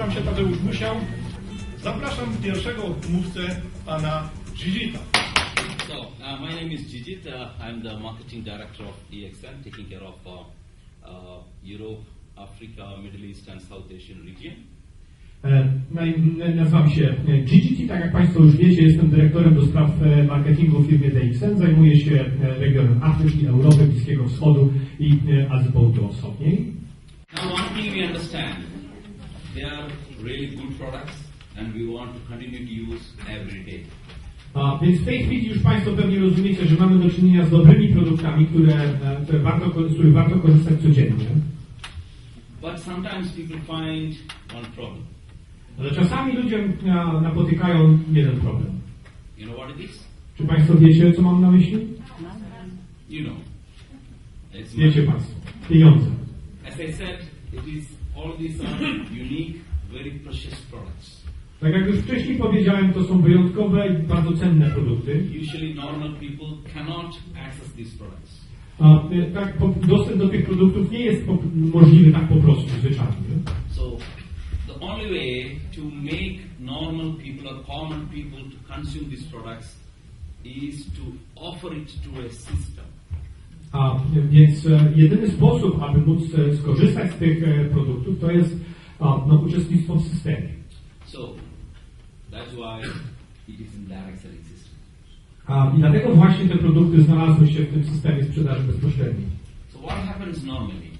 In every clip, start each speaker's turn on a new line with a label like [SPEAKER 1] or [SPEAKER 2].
[SPEAKER 1] Nazywam się Tadeusz Musiał. Zapraszam pierwszego mówcę, pana Gigita.
[SPEAKER 2] So, uh, my name is Jijit. Uh, I'm the marketing director of EXM, taking care of uh, uh, Europe, Africa, Middle East, and South Asian region.
[SPEAKER 3] E, na- na- Nazywam się e, Gigi, tak jak Państwo już wiecie, jestem dyrektorem do spraw e, marketingu w firmie DXN. Zajmuję się regionem Afryki, Europy, Bliskiego Wschodu i Azji Południowo-Wschodniej.
[SPEAKER 2] Now, one thing we understand, they are really good products, and we want to continue to use every day.
[SPEAKER 3] A, więc w tej chwili już Państwo pewnie rozumiecie, że mamy do czynienia z dobrymi produktami, które, e, które warto, z których warto korzystać codziennie.
[SPEAKER 2] But sometimes people find one problem.
[SPEAKER 3] Ale czasami ludzie e, napotykają jeden problem.
[SPEAKER 2] You know what it is?
[SPEAKER 3] Czy Państwo wiecie, co mam na myśli?
[SPEAKER 2] You know. It's
[SPEAKER 3] Wiecie. Państwo. Pieniądze.
[SPEAKER 2] As I said, all these are unique, very precious products.
[SPEAKER 3] Tak jak już wcześniej powiedziałem, to są wyjątkowe i bardzo cenne produkty.
[SPEAKER 2] Usually, normal people cannot access these products.
[SPEAKER 3] A, tak, dostęp do tych produktów nie jest możliwy tak po prostu, zwyczajnie.
[SPEAKER 2] So, the only way to make normal people or common people to consume these products is to offer it to a system.
[SPEAKER 3] A, więc e, jedyny sposób, aby móc e, skorzystać z tych e, produktów, to jest no, uczestnictwo w systemie.
[SPEAKER 2] So, that's why it is in direct selling system.
[SPEAKER 3] A, I dlatego właśnie te produkty znalazły się w tym systemie sprzedaży bezpośredniej.
[SPEAKER 2] So, what happens normally?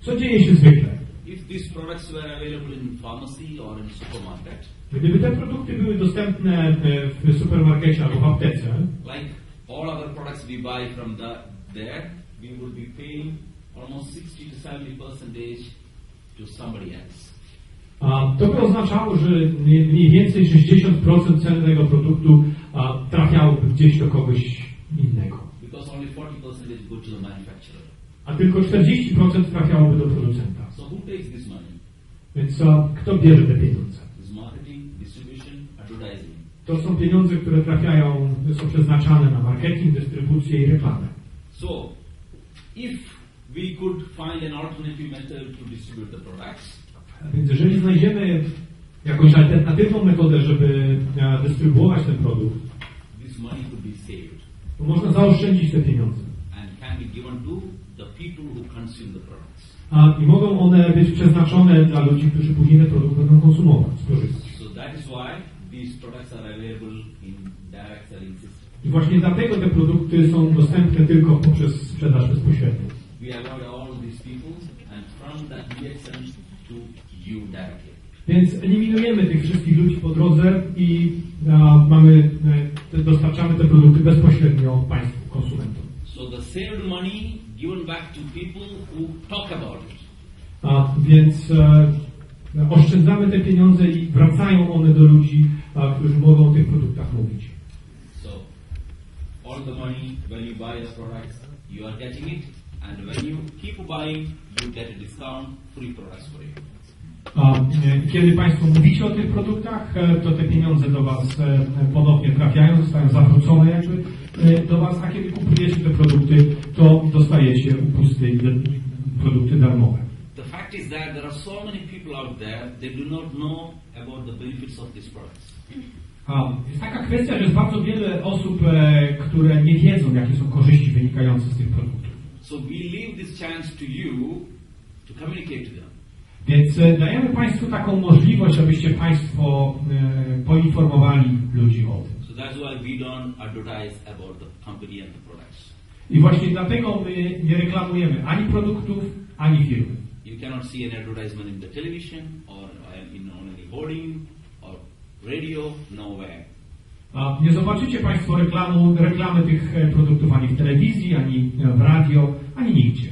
[SPEAKER 3] Co dzieje się zwykle?
[SPEAKER 2] If these products were available in pharmacy or in supermarket,
[SPEAKER 3] Gdyby te produkty były dostępne w supermarkecie albo w aptece,
[SPEAKER 2] like all other products we buy from the, there, we would be paying almost 60 to 70 percentage to somebody else.
[SPEAKER 3] a, to by oznaczało, że mniej więcej 60% ceny tego produktu a, trafiałoby gdzieś do kogoś innego.
[SPEAKER 2] Because only 40 percentage go to the manufacturer.
[SPEAKER 3] a tylko 40% trafiałoby do producenta.
[SPEAKER 2] So who takes this money?
[SPEAKER 3] Więc a, kto bierze te pieniądze?
[SPEAKER 2] Is marketing, distribution, advertising.
[SPEAKER 3] To są pieniądze, które trafiają, są przeznaczane na marketing, dystrybucję i reklamę.
[SPEAKER 2] So, if we could find an alternative method to distribute the products,
[SPEAKER 3] Więc jeżeli znajdziemy jakąś alternatywną metodę, żeby a, dystrybuować ten produkt,
[SPEAKER 2] this money could be saved
[SPEAKER 3] to można zaoszczędzić te pieniądze.
[SPEAKER 2] and can be given to the people who consume the products.
[SPEAKER 3] A, I mogą one być przeznaczone dla ludzi, którzy później ten produkt będą konsumować, skorzystać.
[SPEAKER 2] So that is why these products are available in direct selling system.
[SPEAKER 3] I właśnie dlatego te produkty są dostępne tylko poprzez sprzedaż bezpośrednią. Więc eliminujemy tych wszystkich ludzi po drodze i a, mamy, e, te, dostarczamy te produkty bezpośrednio Państwu, konsumentom.
[SPEAKER 2] So the saved money given back to people who talk about it.
[SPEAKER 3] A, więc e, oszczędzamy te pieniądze i wracają one do ludzi, a, którzy mogą o tych produktach mówić.
[SPEAKER 2] So all the money when you buy the product. you are getting it, and when you keep buying, you get a discount, free products for you.
[SPEAKER 3] A, kiedy Państwo mówicie o tych produktach, to te pieniądze do Was ponownie trafiają, zostają zawrócone jakby do Was, a kiedy kupujecie te produkty, to dostajecie de- produkty darmowe.
[SPEAKER 2] The fact is that there are so many people out there, they do not know about the benefits of these products.
[SPEAKER 3] A, jest taka kwestia, że jest bardzo wiele osób, e, które nie wiedzą, jakie są korzyści wynikające z tych produktów.
[SPEAKER 2] So we leave this chance to you to communicate to them.
[SPEAKER 3] Więc e, dajemy Państwu taką możliwość, abyście Państwo e, poinformowali ludzi o tym.
[SPEAKER 2] So that's why we don't advertise about the company and the products.
[SPEAKER 3] I właśnie dlatego my nie reklamujemy ani produktów, ani firmy.
[SPEAKER 2] You cannot see an advertisement in the television or uh, in on any hoarding or radio, nowhere.
[SPEAKER 3] A nie zobaczycie Państwo reklamu, reklamy tych e, produktów ani w telewizji, ani e, w radio, ani nigdzie.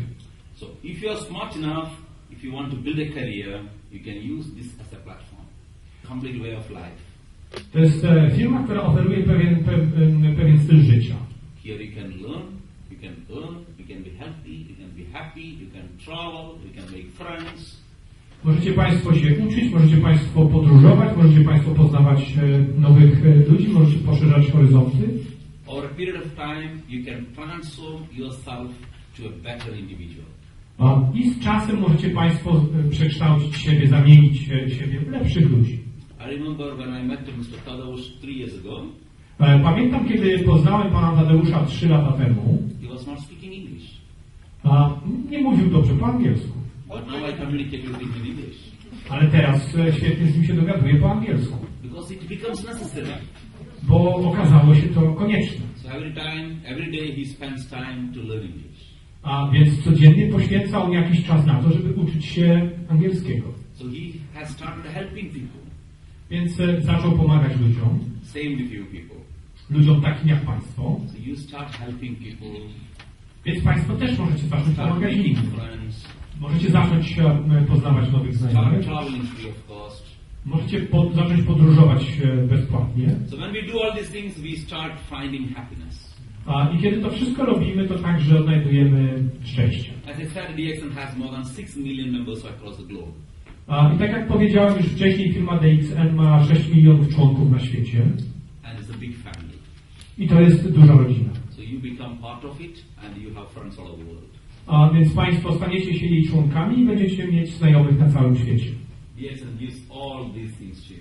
[SPEAKER 2] So if you are smart enough, if you want to build a career, you can use this as a platform. Complete way of life.
[SPEAKER 3] To jest e, firma, która oferuje pewien, pewien, pewien styl życia.
[SPEAKER 2] Here you can learn, you can earn, you can be healthy, you can be happy, you can travel, you can make friends.
[SPEAKER 3] Możecie Państwo się uczyć, możecie Państwo podróżować, możecie Państwo poznawać e, nowych e, ludzi, możecie poszerzać horyzonty.
[SPEAKER 2] Over a period of time, you can transform yourself to a better individual.
[SPEAKER 3] A, I z czasem możecie Państwo e, przekształcić siebie, zamienić siebie w lepszych ludzi.
[SPEAKER 2] I remember when I met Mr. Tadeusz three years ago,
[SPEAKER 3] Pamiętam, kiedy poznałem Pana Tadeusza trzy lata temu,
[SPEAKER 2] he was not speaking English.
[SPEAKER 3] a nie mówił dobrze po angielsku,
[SPEAKER 2] But now I communicate with him in English.
[SPEAKER 3] ale teraz e, świetnie z nim się dogaduję po angielsku,
[SPEAKER 2] Because it becomes necessary.
[SPEAKER 3] bo okazało się to konieczne.
[SPEAKER 2] So every time, every day he spends time to learn English.
[SPEAKER 3] A więc codziennie poświęca on jakiś czas na to, żeby uczyć się angielskiego.
[SPEAKER 2] So he has started helping people.
[SPEAKER 3] Więc e, zaczął pomagać ludziom,
[SPEAKER 2] Same with you people.
[SPEAKER 3] ludziom takim jak Państwo.
[SPEAKER 2] So you start helping people,
[SPEAKER 3] Więc Państwo też możecie zacząć pomagać innym.
[SPEAKER 2] friends,
[SPEAKER 3] Możecie zacząć e, poznawać nowych znajomych. Możecie po, zacząć podróżować e, bezpłatnie.
[SPEAKER 2] So when we do all these things, we start finding happiness.
[SPEAKER 3] A, I kiedy to wszystko robimy, to także odnajdujemy szczęście.
[SPEAKER 2] As I said, DXN has more than 6 million members across the globe.
[SPEAKER 3] A, I tak jak powiedziałem już wcześniej, firma DXN ma 6 milionów członków na świecie.
[SPEAKER 2] And it's a big family.
[SPEAKER 3] I to jest duża rodzina.
[SPEAKER 2] So you become part of it and you have friends all over the world.
[SPEAKER 3] A więc Państwo staniecie się jej członkami i będziecie mieć znajomych na całym świecie.
[SPEAKER 2] DXN gives all these things to you.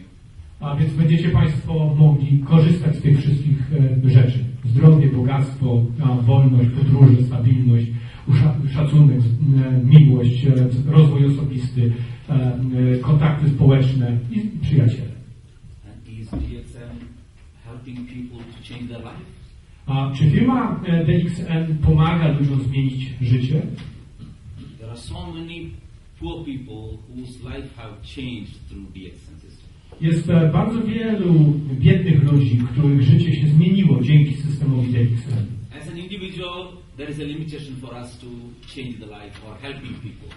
[SPEAKER 3] A więc będziecie Państwo mogli korzystać z tych wszystkich e, rzeczy. Zdrowie, bogactwo, wolność, podróże, stabilność, szacunek, e, miłość, e, rozwój osobisty, kontakty społeczne i przyjaciele.
[SPEAKER 2] And is helping people to change their life?
[SPEAKER 3] Czy firma e, DXN pomaga ludziom zmienić życie?
[SPEAKER 2] There are so many poor people whose life have changed through DXN system.
[SPEAKER 3] Jest e, bardzo wielu biednych ludzi, których życie się zmieniło dzięki systemowi DXN.
[SPEAKER 2] As an individual, there is a limitation for us to change the life or helping people.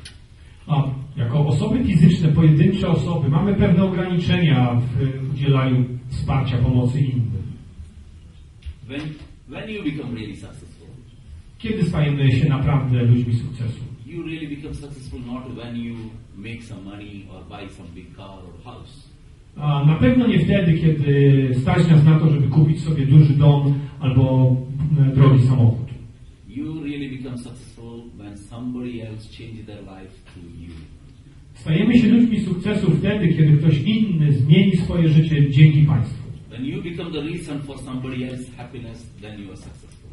[SPEAKER 3] A jako osoby fizyczne, pojedyncze osoby, mamy pewne ograniczenia w udzielaniu wsparcia, pomocy innym.
[SPEAKER 2] When, when you become really successful,
[SPEAKER 3] Kiedy stajemy się naprawdę ludźmi sukcesu?
[SPEAKER 2] you really become successful not when you make some money or buy some big car or house.
[SPEAKER 3] A na pewno nie wtedy, kiedy stać nas na to, żeby kupić sobie duży dom albo e, drogi samochód.
[SPEAKER 2] You really become successful when somebody else changes their life through you.
[SPEAKER 3] Stajemy się ludźmi sukcesu wtedy, kiedy ktoś inny zmieni swoje życie dzięki Państwu.
[SPEAKER 2] When you become the reason for somebody else's happiness, then you are successful.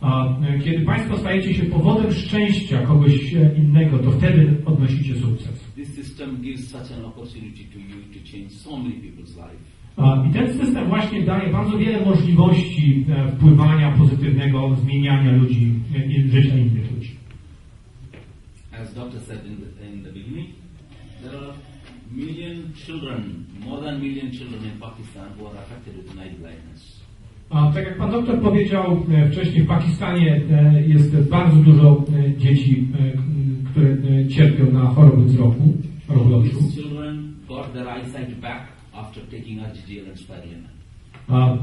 [SPEAKER 3] A e, kiedy Państwo stajecie się powodem szczęścia kogoś e, innego, to wtedy odnosicie sukces.
[SPEAKER 2] This system gives such an opportunity to you to change so many people's life.
[SPEAKER 3] I ten system właśnie daje bardzo wiele możliwości e, wpływania pozytywnego, zmieniania ludzi, życia innych ludzi.
[SPEAKER 2] As doctor said in the, in the beginning, there are million children, more than million children in Pakistan who are affected with night blindness.
[SPEAKER 3] A tak jak pan doktor powiedział e, wcześniej, w Pakistanie e, jest bardzo dużo e, dzieci, które cierpią na choroby wzroku, choroby oczu. A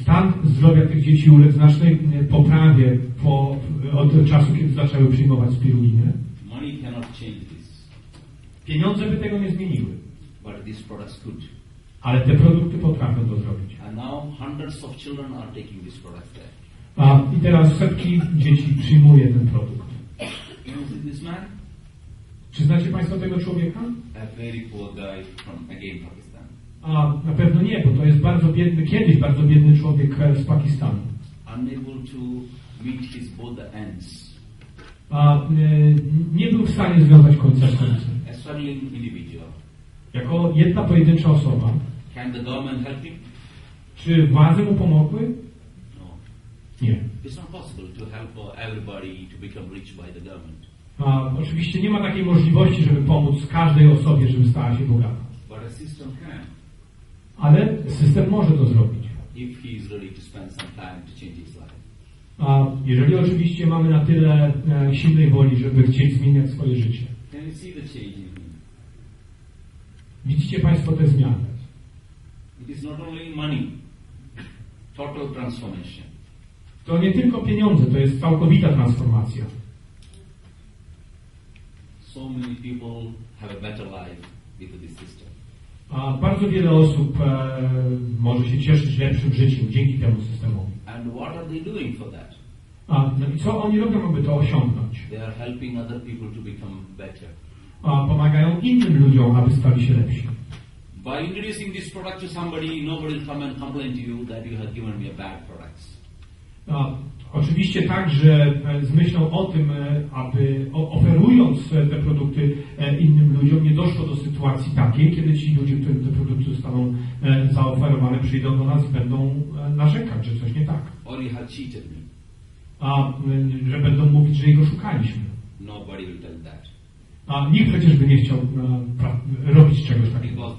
[SPEAKER 3] stan zdrowia tych dzieci uległ znacznej poprawie po, od czasu, kiedy zaczęły przyjmować spirulinę.
[SPEAKER 2] Money cannot change this,
[SPEAKER 3] Pieniądze by tego nie zmieniły,
[SPEAKER 2] but these products could.
[SPEAKER 3] ale te produkty potrafią to zrobić.
[SPEAKER 2] And now hundreds of children are taking these products there.
[SPEAKER 3] A, I teraz setki dzieci przyjmuje ten produkt.
[SPEAKER 2] This man?
[SPEAKER 3] Czy znacie Państwo tego człowieka?
[SPEAKER 2] A very poor guy from again Pakistan.
[SPEAKER 3] A na pewno nie, bo to jest bardzo biedny, kiedyś bardzo biedny człowiek e, z Pakistanu.
[SPEAKER 2] Unable to meet his both ends.
[SPEAKER 3] A e, nie był w stanie związać końca z końcem.
[SPEAKER 2] Struggling individual.
[SPEAKER 3] Jako jedna pojedyncza osoba,
[SPEAKER 2] Can the government help him?
[SPEAKER 3] czy władze mu pomogły?
[SPEAKER 2] No.
[SPEAKER 3] Nie.
[SPEAKER 2] It's not possible to help everybody to become rich by the government.
[SPEAKER 3] A, oczywiście nie ma takiej możliwości, żeby pomóc każdej osobie, żeby stała się bogata.
[SPEAKER 2] But a system can,
[SPEAKER 3] Ale system może to zrobić.
[SPEAKER 2] if he is ready to spend some time to change his life.
[SPEAKER 3] A jeżeli oczywiście mamy na tyle e, silnej woli, żeby chcieć zmieniać swoje życie.
[SPEAKER 2] Can you see the change?
[SPEAKER 3] Widzicie Państwo te zmiany.
[SPEAKER 2] It is not only money, total transformation.
[SPEAKER 3] To nie tylko pieniądze, to jest całkowita transformacja.
[SPEAKER 2] So many people have a better life with this system.
[SPEAKER 3] A bardzo wiele osób e, może się cieszyć lepszym życiem dzięki temu systemowi.
[SPEAKER 2] And what are they doing for that?
[SPEAKER 3] A, no i co oni robią, aby to osiągnąć?
[SPEAKER 2] They are helping other people to become better.
[SPEAKER 3] Pomagają innym ludziom, aby stali się lepsi.
[SPEAKER 2] By introducing this product to somebody, nobody will come and complain to you that you have given me a bad product.
[SPEAKER 3] A, oczywiście także e, z myślą o tym, e, aby oferując e, te produkty innym ludziom, nie doszło do sytuacji takiej, kiedy ci ludzie, którym te produkty zostaną zaoferowane, przyjdą do nas i będą narzekać, że coś nie tak.
[SPEAKER 2] Or you have cheated me.
[SPEAKER 3] A że będą mówić, że jego szukaliśmy.
[SPEAKER 2] Nobody will tell that.
[SPEAKER 3] A nikt przecież by nie chciał e, robić czegoś takiego.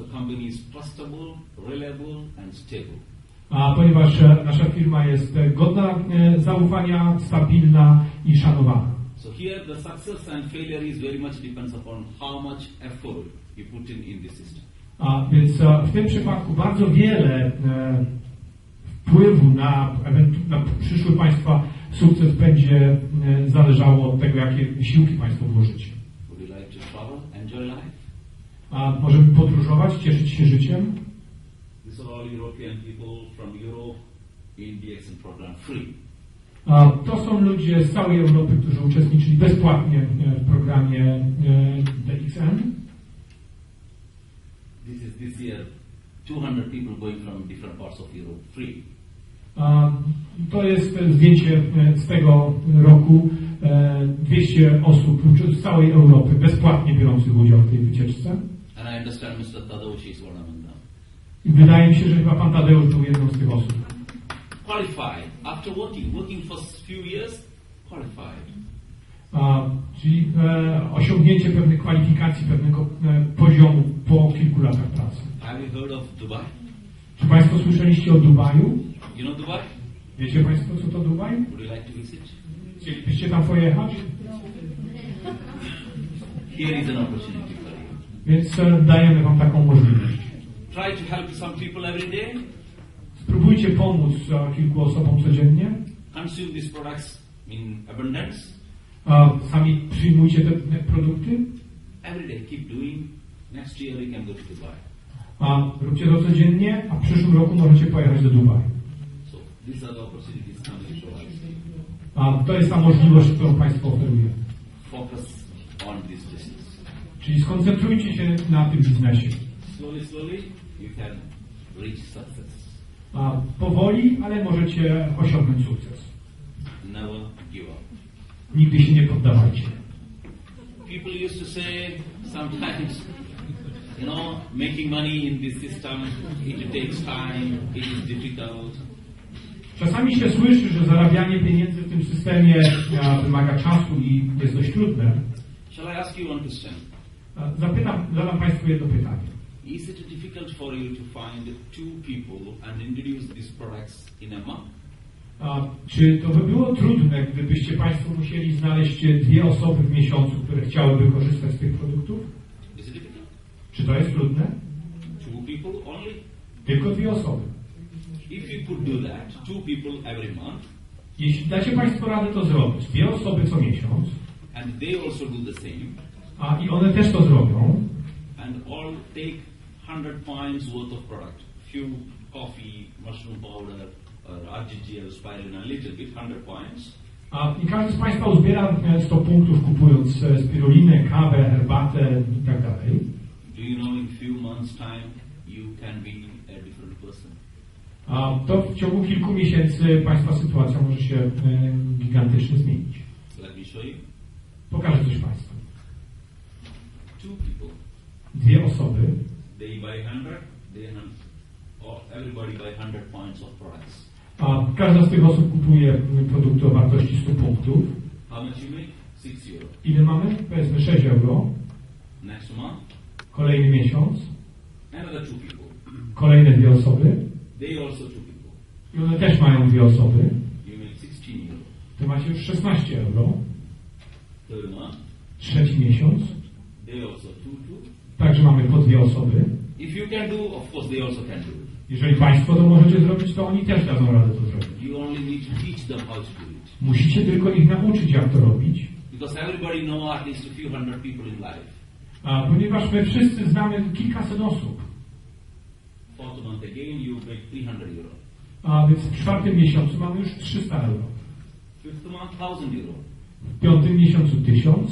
[SPEAKER 3] A ponieważ e, nasza firma jest e, godna zaufania, stabilna i szanowana.
[SPEAKER 2] So here the success and failure is very much depends upon how much effort you put in in the system.
[SPEAKER 3] A więc w tym przypadku bardzo wiele e, wpływu na, na przyszły Państwa sukces będzie e, zależało od tego, jakie wysiłki Państwo włożycie.
[SPEAKER 2] Would you like to travel, enjoy life?
[SPEAKER 3] A możemy podróżować, cieszyć się życiem. A to są ludzie z całej Europy, którzy uczestniczyli bezpłatnie e, w programie e, DXN.
[SPEAKER 2] This is this year 200 people going from different parts of Europe free.
[SPEAKER 3] A To jest e, zdjęcie e, z tego roku. E, 200 osób z całej Europy bezpłatnie biorących udział w tej wycieczce.
[SPEAKER 2] I
[SPEAKER 3] wydaje mi się, że chyba pan Tadeusz był jedną z tych osób.
[SPEAKER 2] Qualified. After working, working for few years, qualified.
[SPEAKER 3] A, czyli e, osiągnięcie pewnych kwalifikacji, pewnego e, poziomu po kilku latach pracy.
[SPEAKER 2] Have you heard of Dubai?
[SPEAKER 3] Czy Państwo słyszeliście o Dubaju?
[SPEAKER 2] You know Dubai?
[SPEAKER 3] Wiecie Państwo, co to Dubaj?
[SPEAKER 2] Would you like to visit?
[SPEAKER 3] Chcielibyście tam pojechać?
[SPEAKER 2] Here is an opportunity for you.
[SPEAKER 3] Więc dajemy Wam taką możliwość.
[SPEAKER 2] Try to help some people every day.
[SPEAKER 3] Spróbujcie pomóc kilku osobom codziennie.
[SPEAKER 2] Consume these products in abundance.
[SPEAKER 3] A sami przyjmujcie te, produkty.
[SPEAKER 2] Every day, keep doing. Next year you can go to Dubai.
[SPEAKER 3] A róbcie to codziennie, a w przyszłym roku możecie pojechać do Dubaju.
[SPEAKER 2] So these are the opportunities company provides.
[SPEAKER 3] A to jest ta możliwość, którą Państwo oferuje.
[SPEAKER 2] Focus on this business.
[SPEAKER 3] Czyli skoncentrujcie się na tym biznesie.
[SPEAKER 2] Slowly, slowly, you can reach success.
[SPEAKER 3] A powoli, ale możecie osiągnąć sukces.
[SPEAKER 2] Never give up.
[SPEAKER 3] Nigdy się nie poddawajcie.
[SPEAKER 2] People used to say sometimes, you know, making money in this system, it takes time, it is difficult.
[SPEAKER 3] Czasami się słyszy, że zarabianie pieniędzy tym systemie wymaga czasu i jest dość trudne.
[SPEAKER 2] Shall I ask you one question?
[SPEAKER 3] Zapytam, zadam Państwu jedno pytanie.
[SPEAKER 2] Is it difficult for you to find two people and introduce these products in a month?
[SPEAKER 3] A, czy to by było trudne, gdybyście Państwo musieli znaleźć dwie osoby w miesiącu, które chciałyby korzystać z tych produktów? Czy to jest trudne?
[SPEAKER 2] Two people only?
[SPEAKER 3] Tylko dwie osoby.
[SPEAKER 2] If you could do that, two people every month,
[SPEAKER 3] Jeśli dacie Państwo radę to zrobić, dwie osoby co miesiąc,
[SPEAKER 2] and they also do the same,
[SPEAKER 3] a i one też to zrobią,
[SPEAKER 2] and all take 100 points worth of product, few coffee, mushroom powder, or RGGL, spirulina, a little bit, 100 points,
[SPEAKER 3] a i każdy z Państwa uzbiera e, 100 punktów kupując e, spirulinę, kawę, herbatę i tak dalej.
[SPEAKER 2] do you know in few months' time you can be a different person?
[SPEAKER 3] A to w ciągu kilku miesięcy Państwa sytuacja może się e, gigantycznie zmienić.
[SPEAKER 2] Let me show you.
[SPEAKER 3] Pokażę coś Państwu.
[SPEAKER 2] Two people,
[SPEAKER 3] Dwie osoby,
[SPEAKER 2] they buy 100, they hun- or everybody buy 100 points of products.
[SPEAKER 3] a każda z tych osób kupuje produkty o wartości 100 punktów.
[SPEAKER 2] How much you make? 6 euro.
[SPEAKER 3] Ile mamy? Powiedzmy 6 euro.
[SPEAKER 2] Next month,
[SPEAKER 3] Kolejny miesiąc.
[SPEAKER 2] another two people.
[SPEAKER 3] Kolejne dwie osoby.
[SPEAKER 2] They also two people.
[SPEAKER 3] I one też mają dwie osoby.
[SPEAKER 2] You make 16 euro.
[SPEAKER 3] To macie już 16 euro.
[SPEAKER 2] Third month,
[SPEAKER 3] Trzeci miesiąc.
[SPEAKER 2] they also two, two.
[SPEAKER 3] Także mamy po dwie osoby.
[SPEAKER 2] If you can do, of course they also can do.
[SPEAKER 3] Jeżeli Państwo to możecie zrobić, to oni też dadzą radę to zrobić.
[SPEAKER 2] You only need to teach them how to do it.
[SPEAKER 3] Musicie tylko ich nauczyć, jak to robić.
[SPEAKER 2] Because everybody know at least a few hundred people in life.
[SPEAKER 3] A ponieważ my wszyscy znamy kilkaset osób.
[SPEAKER 2] Fourth month again, you make 300 euro.
[SPEAKER 3] A więc w czwartym miesiącu mamy już 300 euro.
[SPEAKER 2] Fifth month, 1000 euro.
[SPEAKER 3] w piątym miesiącu 1000,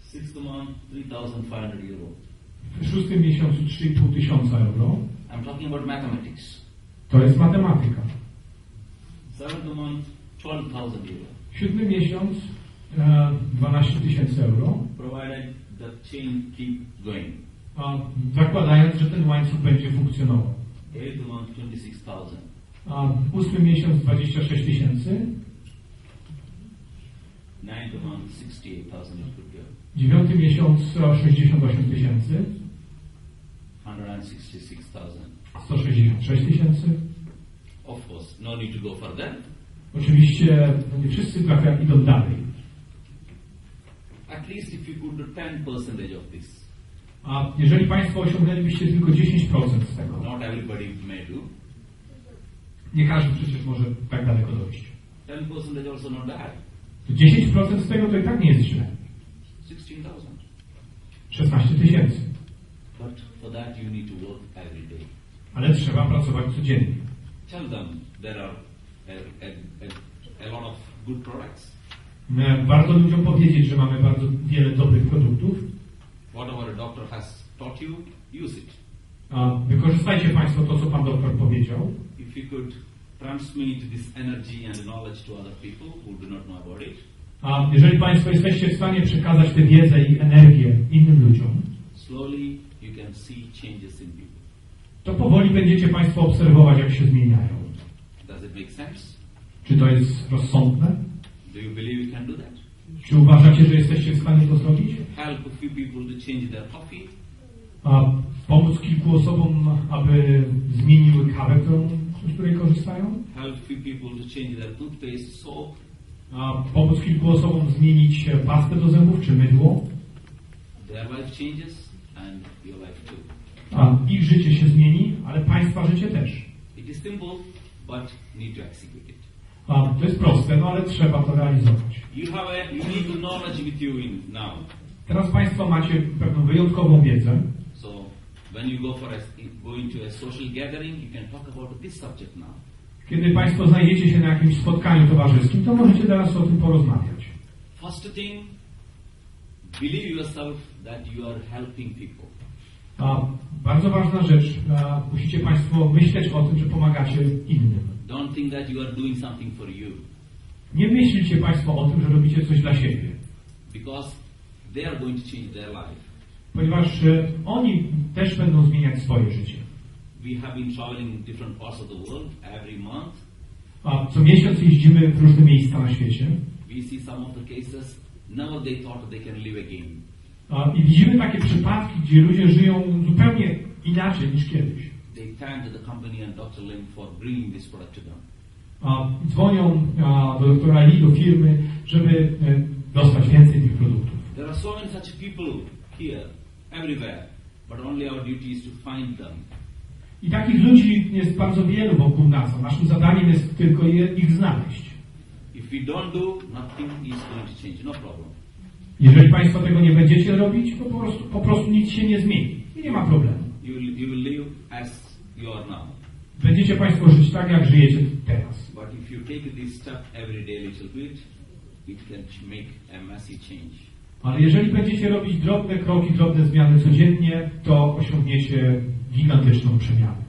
[SPEAKER 2] Sixth month, 3500 euro.
[SPEAKER 3] w szóstym miesiącu 3,5 tysiąca euro.
[SPEAKER 2] I'm talking about mathematics.
[SPEAKER 3] To jest matematyka.
[SPEAKER 2] Seventh month, 12,000 euro.
[SPEAKER 3] Siódmy miesiąc e, 12 tysięcy euro,
[SPEAKER 2] Provided the chain keep going.
[SPEAKER 3] Zakładając, że ten łańcuch będzie funkcjonował.
[SPEAKER 2] Eighth month, 26,000.
[SPEAKER 3] A ósmy miesiąc 26 tysięcy,
[SPEAKER 2] Ninth month, 68,000 it could go.
[SPEAKER 3] dziewiąty miesiąc e, 68 tysięcy,
[SPEAKER 2] 166,000.
[SPEAKER 3] 166 tysięcy.
[SPEAKER 2] Of course, no need to go further.
[SPEAKER 3] Oczywiście nie wszyscy trafia idą dalej.
[SPEAKER 2] At least if you could do 10% of this.
[SPEAKER 3] A jeżeli Państwo osiągnęlibyście tylko 10% z tego,
[SPEAKER 2] Not everybody may do.
[SPEAKER 3] nie każdy przecież może tak daleko dojść.
[SPEAKER 2] 10% also not bad.
[SPEAKER 3] To 10% z tego to i tak nie jest źle.
[SPEAKER 2] 16,000.
[SPEAKER 3] 16 tysięcy.
[SPEAKER 2] But for that you need to work every day.
[SPEAKER 3] Ale trzeba pracować codziennie.
[SPEAKER 2] Tell them there are a, a, a, a lot of good products.
[SPEAKER 3] E, Warto ludziom powiedzieć, że mamy bardzo wiele dobrych produktów.
[SPEAKER 2] Whatever a doctor has taught you, use it.
[SPEAKER 3] A wykorzystajcie Państwo to, co Pan doktor powiedział.
[SPEAKER 2] If you could transmit this energy and knowledge to other people who do not know about it,
[SPEAKER 3] A jeżeli Państwo jesteście w stanie przekazać tę wiedzę i energię innym ludziom,
[SPEAKER 2] slowly you can see changes in people.
[SPEAKER 3] to powoli będziecie Państwo obserwować, jak się zmieniają.
[SPEAKER 2] Does it make sense?
[SPEAKER 3] Czy to jest rozsądne?
[SPEAKER 2] Do you believe you can do that?
[SPEAKER 3] Czy uważacie, że jesteście w stanie to zrobić?
[SPEAKER 2] Help a few people to change their coffee,
[SPEAKER 3] A pomóc kilku osobom, aby zmieniły kawę, którą, z której korzystają?
[SPEAKER 2] help few people to change their toothpaste, soap,
[SPEAKER 3] A pomóc kilku osobom zmienić pastę do zębów czy mydło?
[SPEAKER 2] their life changes and your life too.
[SPEAKER 3] A ich życie się zmieni, ale Państwa życie też.
[SPEAKER 2] It is simple, but need to execute it.
[SPEAKER 3] To jest proste, no ale trzeba to realizować.
[SPEAKER 2] You have a unique knowledge with you in now.
[SPEAKER 3] Teraz Państwo macie pewną wyjątkową wiedzę.
[SPEAKER 2] So when you go for a, go into a social gathering, you can talk about this subject now.
[SPEAKER 3] Kiedy Państwo znajdziecie się na jakimś spotkaniu towarzyskim, to możecie teraz o tym porozmawiać.
[SPEAKER 2] First thing, believe yourself that you are helping people.
[SPEAKER 3] A bardzo ważna rzecz, musicie Państwo myśleć o tym, że pomagacie innym.
[SPEAKER 2] Don't think that you are doing something for you
[SPEAKER 3] Nie myślcie Państwo o tym, że robicie coś dla siebie,
[SPEAKER 2] because they are going to change their life.
[SPEAKER 3] ponieważ e, oni też będą zmieniać swoje życie.
[SPEAKER 2] We have been traveling in different parts of the world every month.
[SPEAKER 3] A co miesiąc jeździmy w różne miejsca na świecie
[SPEAKER 2] We see some of the cases now they thought they can live again.
[SPEAKER 3] i widzimy takie przypadki, gdzie ludzie żyją zupełnie inaczej niż kiedyś.
[SPEAKER 2] They thanked the company and Dr. Lim for bringing this product to them.
[SPEAKER 3] A, dzwonią a, do doktora Lee, do firmy, żeby e, dostać więcej tych produktów.
[SPEAKER 2] There are so many such people here, everywhere, but only our duty is to find them.
[SPEAKER 3] I takich ludzi jest bardzo wielu wokół nas, a naszym zadaniem jest tylko je, ich znaleźć.
[SPEAKER 2] If we don't do, nothing is going to change. No problem.
[SPEAKER 3] Jeżeli Państwo tego nie będziecie robić, to po prostu, po prostu nic się nie zmieni i nie ma problemu.
[SPEAKER 2] You will, you will live as you are now.
[SPEAKER 3] Będziecie Państwo żyć tak, jak żyjecie teraz.
[SPEAKER 2] But if you take this step every day little bit, it can make a massive change.
[SPEAKER 3] Ale jeżeli będziecie robić drobne kroki, drobne zmiany codziennie, to osiągniecie gigantyczną przemianę.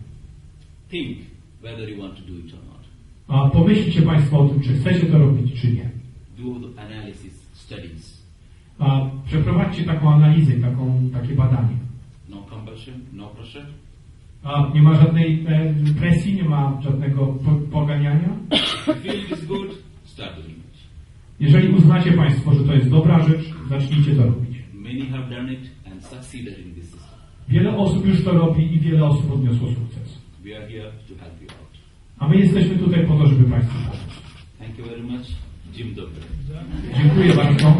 [SPEAKER 2] Think whether you want to do it or not.
[SPEAKER 3] A pomyślcie Państwo o tym, czy chcecie to robić, czy nie.
[SPEAKER 2] Do the analysis, studies.
[SPEAKER 3] A przeprowadźcie taką analizę, taką, takie badanie.
[SPEAKER 2] No compulsion, no pressure.
[SPEAKER 3] Nie ma żadnej e, presji, nie ma żadnego po, poganiania. Jeżeli uznacie Państwo, że to jest dobra rzecz, zacznijcie to robić. Wiele osób już to robi i wiele osób odniosło sukces. A my jesteśmy tutaj po to, żeby Państwu pomóc. Dziękuję bardzo.